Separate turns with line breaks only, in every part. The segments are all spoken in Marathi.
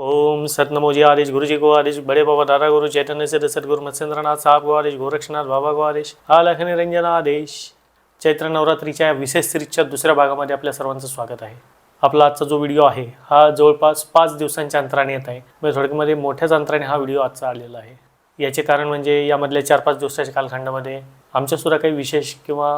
ओम सतनमोजी आदेश गुरुजी को आदेश बड़े बाबा दादा गुरु चैतन्य से सदगुरु मत्स्यनाथ साहब को आदेश गोरक्षनाथ बाबा को आदेश आलख निरंजन आदेश। चैत्र नवरात्रीच्या या विशेष सिरीजच्या दुसऱ्या भागामध्ये आपल्या सर्वांचं स्वागत आहे. आपला आजचा जो व्हिडिओ आहे हा जवळपास पाच दिवसांच्या अंतराने येत आहे. म्हणजे थोडक्यामध्ये मोठ्याच अंतराने हा व्हिडिओ आजचा आलेला आहे. याचे कारण म्हणजे यामधल्या चार पाच दिवसाच्या कालखंडामध्ये आमच्यासुद्धा काही विशेष किंवा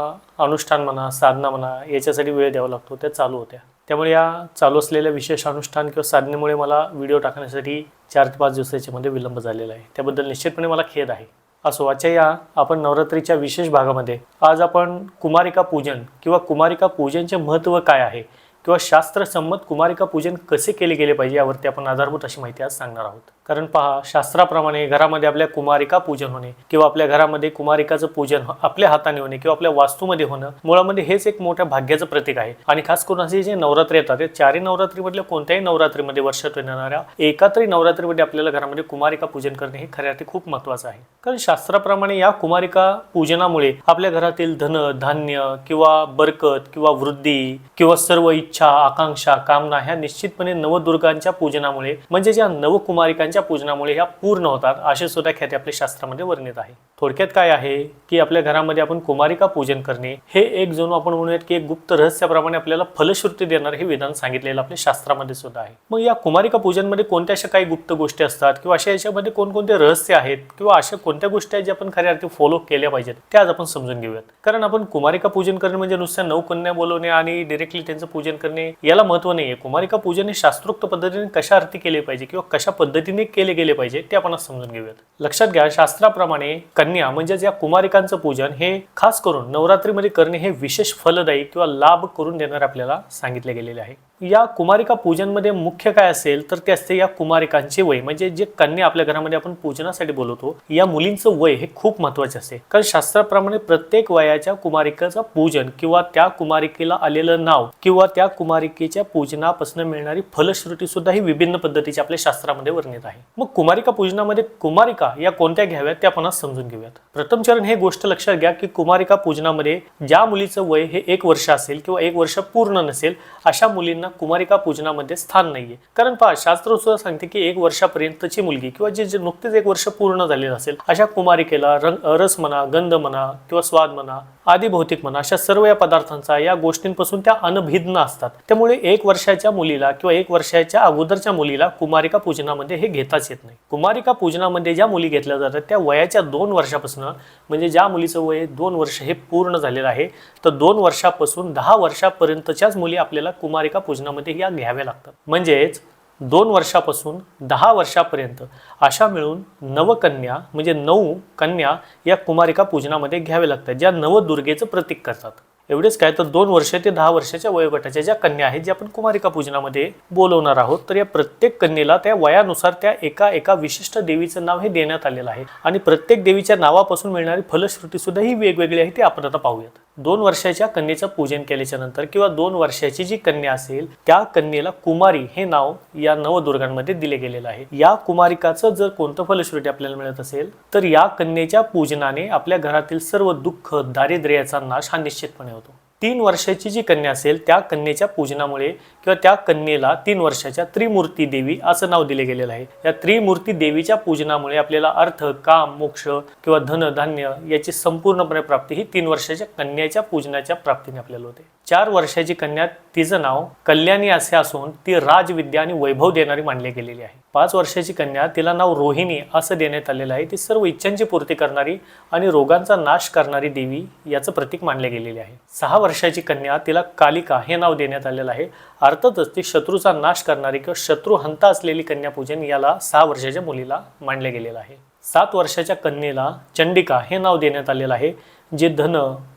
अनुष्ठान म्हणा साधना म्हणा याच्यासाठी वेळ द्यावा लागतो त्या चालू होत्या. त्यामुळे या चालू असलेल्या विशेष अनुष्ठान किंवा साधनेमुळे मला व्हिडिओ टाकण्यासाठी चार ते पाच दिवसाच्यामध्ये विलंब झालेला आहे. त्याबद्दल निश्चितपणे मला खेद आहे. असो आजच्या या आपण नवरात्रीच्या विशेष भागामध्ये आज आपण कुमारिका पूजन किंवा कुमारिका पूजनचे महत्त्व काय आहे किंवा शास्त्रसंमत कुमारिका पूजन कसे केले गेले पाहिजे यावरती आपण आधारभूत अशी माहिती आज सांगणार आहोत. कारण पहा शास्त्राप्रमाणे घरामध्ये आपल्या कुमारिका पूजन होणे किंवा आपल्या घरामध्ये कुमारिकाचं पूजन आपल्या हाताने होणे किंवा आपल्या वास्तूमध्ये होणं मुळामध्ये हेच एक मोठ्या भाग्याचं प्रतीक आहे. आणि खास करून असे जे नवरात्र येतात ते चारही नवरात्रीमधल्या कोणत्याही नवरात्रीमध्ये वर्षातून येणाऱ्या एकातरी नवरात्रीमध्ये आपल्याला घरामध्ये कुमारिका पूजन करणे हे खऱ्या अर्थी खूप महत्वाचं आहे. कारण शास्त्राप्रमाणे या कुमारिका पूजनामुळे आपल्या घरातील धन धान्य किंवा बरकत किंवा वृद्धी किंवा सर्व इच्छा आकांक्षा कामना ह्या निश्चितपणे नवदुर्गांच्या पूजनामुळे म्हणजे ज्या नवकुमारिकांच्या पूजनामुळे ह्या पूर्ण होतात असे सुद्धा ख्याती आपल्या शास्त्रामध्ये वर्णित आहे. थोडक्यात काय आहे की आपल्या घरामध्ये आपण कुमारिका पूजन करणे हे एक जणू आपण म्हणूयात की एक गुप्त रहस्याप्रमाणे आपल्याला फलश्रुती देणार हे विधान सांगितलेलं आपल्या शास्त्रामध्ये सुद्धा आहे. मग या कुमारिका पूजनमध्ये कोणत्या अशा काही गुप्त गोष्टी असतात किंवा अशा याच्यामध्ये कोणकोणते रहस्य आहेत किंवा अशा कोणत्या गोष्टी आहेत ज्या आपण खऱ्या अर्थी फॉलो केल्या पाहिजेत त्या आज आपण समजून घेऊयात. कारण आपण कुमारिका पूजन करणे म्हणजे नुसत्या नवकन्या बोलवणे आणि डिरेक्टली त्यांचं पूजन करणे याला महत्त्व नाही आहे कुमारिका पूजन हे शास्त्रोक्त पद्धतीने कशा अर्थी केले पाहिजे किंवा कशा पद्धतीने केले गेले पाहिजे ते आपण समजून घेऊयात. लक्षात घ्या शास्त्राप्रमाणे कन्या म्हणजेच या कुमारिकांचं पूजन हे खास करून नवरात्रीमध्ये करणे हे विशेष फलदायी किंवा लाभ करून देणारे आपल्याला सांगितले गेलेले आहे. या कुमारिका पूजनमध्ये मुख्य काय असेल तर ते असते या कुमारिकांचे वय. म्हणजे जे कन्या आपल्या घरामध्ये आपण पूजनासाठी बोलवतो या मुलींचं वय हे खूप महत्त्वाचे असते. कारण शास्त्राप्रमाणे प्रत्येक वयाच्या कुमारिकेचं पूजन किंवा त्या कुमारिकेला आलेलं नाव किंवा त्या कुमारिकेच्या पूजनापासून मिळणारी फलश्रुती सुद्धा ही विभिन्न पद्धतीची आपल्या शास्त्रामध्ये वर्णित आहे. मग कुमारिका पूजनामध्ये कुमारिका या कोणत्या घ्याव्यात त्या आपण समजून घेऊयात. प्रथम चरण हे गोष्ट लक्षात घ्या की कुमारिका पूजनामध्ये ज्या मुलीचं वय हे एक वर्ष असेल किंवा एक वर्ष पूर्ण नसेल अशा मुलींना कुमारिका पूजनामध्ये स्थान नाहीये. कारण पहा शास्त्र सुद्धा सांगते की एक वर्षापर्यंतची मुलगी किंवा जे जे नुकतेच एक वर्ष पूर्ण झालेलं असेल अशा कुमारिकेला रंग रस म्हणा गंध म्हणा किंवा स्वाद म्हणा आदी भौतिक म्हणा अशा सर्व या पदार्थांचा या गोष्टींपासून त्या अनभिज्ञ असतात. त्यामुळे एक वर्षाच्या मुलीला किंवा एक वर्षाच्या अगोदरच्या मुलीला कुमारिका पूजनामध्ये हे घेताच येत नाही. कुमारिका पूजनामध्ये ज्या मुली घेतल्या जातात त्या वयाच्या दोन वर्षापासून म्हणजे ज्या मुलीचं वय दोन वर्ष हे पूर्ण झालेलं आहे तर दोन वर्षापासून दहा वर्षापर्यंतच्याच मुली आपल्याला कुमारिका पूजनामध्ये या घ्याव्या लागतात. म्हणजेच दोन वर्षापासून दहा वर्षापर्यंत अशा मिळून नवकन्या म्हणजे नऊ कन्या या कुमारिका पूजनामध्ये घ्याव्या लागतात ज्या नवदुर्गेचं प्रतीक करतात. एवढेच काय? तर दोन वर्ष ते दहा वर्षाच्या वयोगटाच्या ज्या कन्या आहेत ज्या आपण कुमारिका पूजनामध्ये बोलवणार आहोत तर या प्रत्येक कन्येला त्या वयानुसार त्या एका एका विशिष्ट देवीचं नाव हे देण्यात आलेलं आहे. आणि प्रत्येक देवीच्या नावापासून मिळणारी फलश्रुती सुद्धा ही वेगवेगळी आहे ते आपण आता पाहूयात. दोन वर्षाच्या कन्येचं पूजन केल्याच्यानंतर किंवा दोन वर्षाची जी कन्या असेल त्या कन्येला कुमारी हे नाव या नवदुर्गांमध्ये दिले गेलेलं आहे. या कुमारिकाचं जर कोणतं फलश्रुती आपल्याला मिळत असेल तर या कन्येच्या पूजनाने आपल्या घरातील सर्व दुःख दारिद्र्याचा नाश हा निश्चितपणे होतो. तीन वर्षाची जी कन्या असेल त्या कन्येच्या पूजनामुळे किंवा त्या कन्येला तीन वर्षाच्या त्रिमूर्ती देवी असं नाव दिले गेलेलं आहे. या त्रिमूर्ती देवीच्या पूजनामुळे आपल्याला अर्थ काम मोक्ष किंवा धन धान्य याची संपूर्णपणे प्राप्ती ही तीन वर्षाच्या कन्याच्या पूजनाच्या प्राप्तीने आपल्याला होते. चार वर्षाची कन्या तिचं नाव कल्याणी असे असून ती राजविद्या आणि वैभव देणारी मानली गेलेली आहे. पाच वर्षाची कन्या तिला नाव रोहिणी असं देण्यात आलेलं आहे. ती सर्व इच्छांची पूर्ती करणारी आणि रोगांचा नाश करणारी देवी याचं प्रतीक मानले गेलेले आहे. सहा वर्षाची कन्या तिला कालिका हे नाव देण्यात आलेलं आहे. अर्थातच ती शत्रूचा नाश करणारी किंवा शत्रू हंता असलेली कन्यापूजन याला सहा वर्षाच्या मुलीला मानले गेलेलं आहे. सात वर्षाच्या कन्येला चंडिका हे नाव देण्यात आलेलं आहे जे धन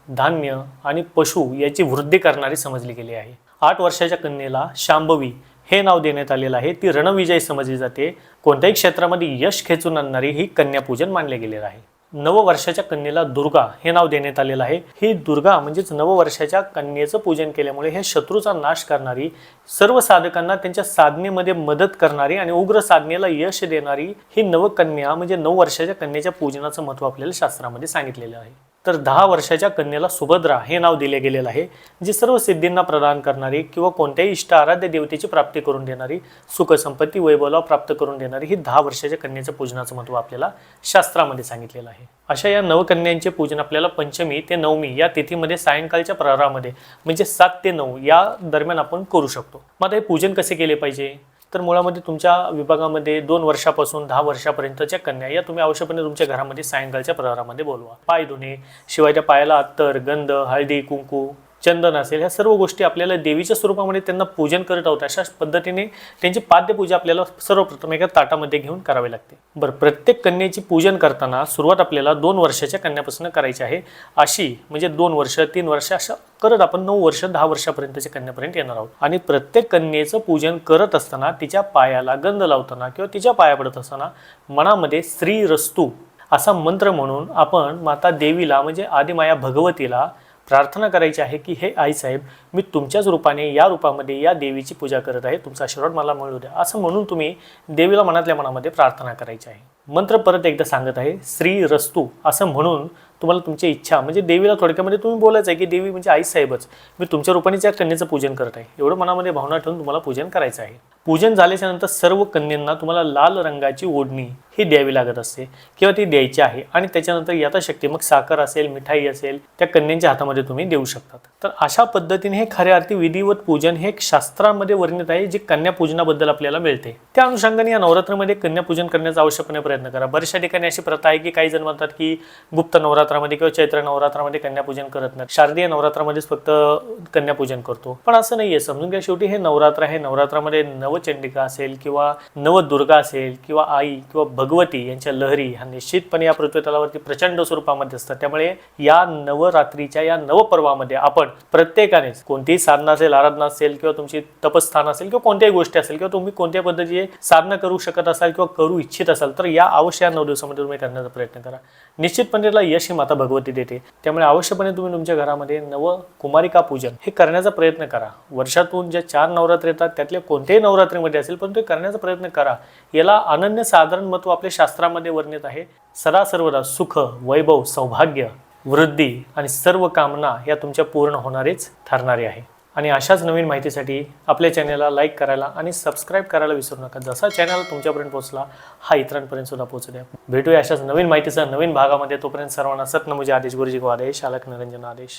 धान्य आणि पशु याची वृद्धी करणारी समजली गेली आहे. आठ वर्षाच्या कन्येला शांभवी हे नाव देण्यात आलेलं आहे. ती रणविजय समजली जाते. कोणत्याही क्षेत्रामध्ये यश खेचून आणणारी ही कन्यापूजन मानले गेलेलं आहे. नववर्षाच्या कन्येला दुर्गा हे नाव देण्यात आलेलं आहे. ही दुर्गा म्हणजेच नववर्षाच्या कन्येचं पूजन केल्यामुळे हे शत्रूचा नाश करणारी सर्व साधकांना त्यांच्या साधनेमध्ये मदत करणारी आणि उग्र साधनेला यश देणारी ही नवकन्या म्हणजे नऊ वर्षाच्या कन्येच्या पूजनाचं महत्त्व आपल्याला शास्त्रामध्ये सांगितलेलं आहे. तर दहा वर्षाच्या कन्येला सुभद्रा हे नाव दिले गेलेलं आहे जी सर्व सिद्धींना प्रदान करणारी किंवा कोणत्याही इष्ट आराध्य देवतेची प्राप्ती करून देणारी सुखसंपत्ती वैभवला प्राप्त करून देणारी ही दहा वर्षाच्या कन्येचं पूजनाचं महत्त्व आपल्याला शास्त्रामध्ये सांगितलेलं आहे. अशा या नवकन्यांचे पूजन आपल्याला पंचमी ते नवमी या तिथीमध्ये सायंकाळच्या प्रहारामध्ये म्हणजे सात ते नऊ या दरम्यान आपण करू शकतो. मग आता हे पूजन कसे केले पाहिजे? तर मुळामध्ये तुमच्या विभागामध्ये दोन वर्षापासून दहा वर्षापर्यंतच्या कन्या या तुम्ही आवश्यकपणे तुमच्या घरामध्ये सायंकाळच्या प्रहारामध्ये बोलवा. पाय धुणे शिवाय त्या पायाला अत्तर गंध हळदी कुंकू चंदन असेल ह्या सर्व गोष्टी आपल्याला देवीच्या स्वरूपामध्ये त्यांना पूजन करत आहोत. अशा पद्धतीने त्यांची पाद्यपूजा आपल्याला सर्वप्रथम एका ताटामध्ये घेऊन करावी लागते. बरं प्रत्येक कन्येची पूजन करताना सुरुवात आपल्याला दोन वर्षाच्या कन्यापासून करायची आहे. अशी म्हणजे दोन वर्ष तीन वर्ष अशा करत आपण नऊ वर्ष दहा वर्षापर्यंतच्या कन्यापर्यंत येणार आहोत. आणि प्रत्येक कन्येचं पूजन करत असताना तिच्या पायाला गंध लावताना किंवा तिच्या पाया पडत असताना मनामध्ये स्त्री रस्तू असा मंत्र म्हणून आपण माता देवीला म्हणजे आदिमाया भगवतीला प्रार्थना करायची आहे की हे आईसाहेब मी तुमच्याच रूपाने या रूपामध्ये या देवीची पूजा करत आहे. तुमचा आशीर्वाद मला मिळू द्या. असं म्हणून तुम्ही देवीला मनातल्या मनामध्ये प्रार्थना करायची आहे. मंत्र परत एकदा सांगत आहे श्री रस्तू असं म्हणून तुम्हाला तुमची इच्छा. म्हणजे देवीला थोडक्यामध्ये तुम्ही बोलायचं आहे की देवी म्हणजे आई साहेबच. मी तुमच्या रूपाने त्या कन्येचं पूजन करत आहे. एवढं मनामध्ये भावना ठेवून तुम्हाला पूजन करायचं आहे. पूजन झाल्याच्यानंतर सर्व कन्यांना तुम्हाला लाल रंगाची ओढणी ही द्यावी लागत असते किंवा ती द्यायची आहे. आणि त्याच्यानंतर यथाशक्ती मग साखर असेल मिठाई असेल त्या कन्यांच्या हातामध्ये तुम्ही देऊ शकतात. तर अशा पद्धतीने हे खऱ्या अर्थी विधिवत पूजन हे एक शास्त्रामध्ये वर्णित आहे जे कन्यापूजनाबद्दल आपल्याला मिळते. त्या अनुषंगाने या नवरात्रामध्ये कन्यापूजन करण्याचा आवश्यकपणे प्रयत्न करा. बऱ्याचशा ठिकाणी अशी प्रथा आहे की काही जण म्हणतात की गुप्त नवरात्रामध्ये किंवा चैत्र नवरात्रामध्ये कन्यापूजन करत नाही शारदीय नवरात्रामध्येच फक्त कन्यापूजन करतो. पण असं नाहीये. समजून घ्या शेवटी हे नवरात्र आहे. नवरात्रामध्ये नव नवचंडिका असेल किंवा नवदुर्गा असेल किंवा आई किंवा भगवती यांच्या लहरी ह्या निश्चितपणे या पृथ्वीतलावरती प्रचंड स्वरूपामध्ये असतात. त्यामुळे या नवरात्रीच्या या नवपर्वामध्ये आपण प्रत्येकानेच कोणतीही साधना असेल आराधना असेल किंवा तुमची तपस्थान असेल किंवा कोणत्याही गोष्टी असेल किंवा तुम्ही कोणत्या पद्धतीचे साधना करू शकत असाल किंवा करू इच्छित असाल तर या अवश्य या नऊ दिवसामध्ये तुम्ही करण्याचा प्रयत्न करा. निश्चितपणे त्याला यश ही माता भगवती देते. त्यामुळे अवश्यपणे तुम्ही तुमच्या घरामध्ये नव कुमारिका पूजन हे करण्याचा प्रयत्न करा. वर्षातून ज्या चार नवरात्र येतात त्यातल्या कोणत्याही नवरात्रीमध्ये असेल पण ते करण्याचा प्रयत्न करा. याला अनन्य साधारण महत्त्व आपल्या शास्त्रामध्ये वर्णित आहे. सदा सर्वदा सुख वैभव सौभाग्य वृद्धी आणि सर्व कामना या तुमच्या पूर्ण होणारेच ठरणारे आहे. आणि अशाच नवीन माहितीसाठी आपल्या चॅनलला लाईक करायला आणि सबस्क्राईब करायला विसरू नका. जसा चॅनल तुमच्यापर्यंत पोहोचला हा इतरांपर्यंत सुद्धा पोहोचू द्या. भेटूया अशाच नवीन माहितीचा नवीन भागामध्ये. तोपर्यंत सर्वांना सत्नमुजे आदेश गुरुजी को आदेश अलख निरंजन आदेश.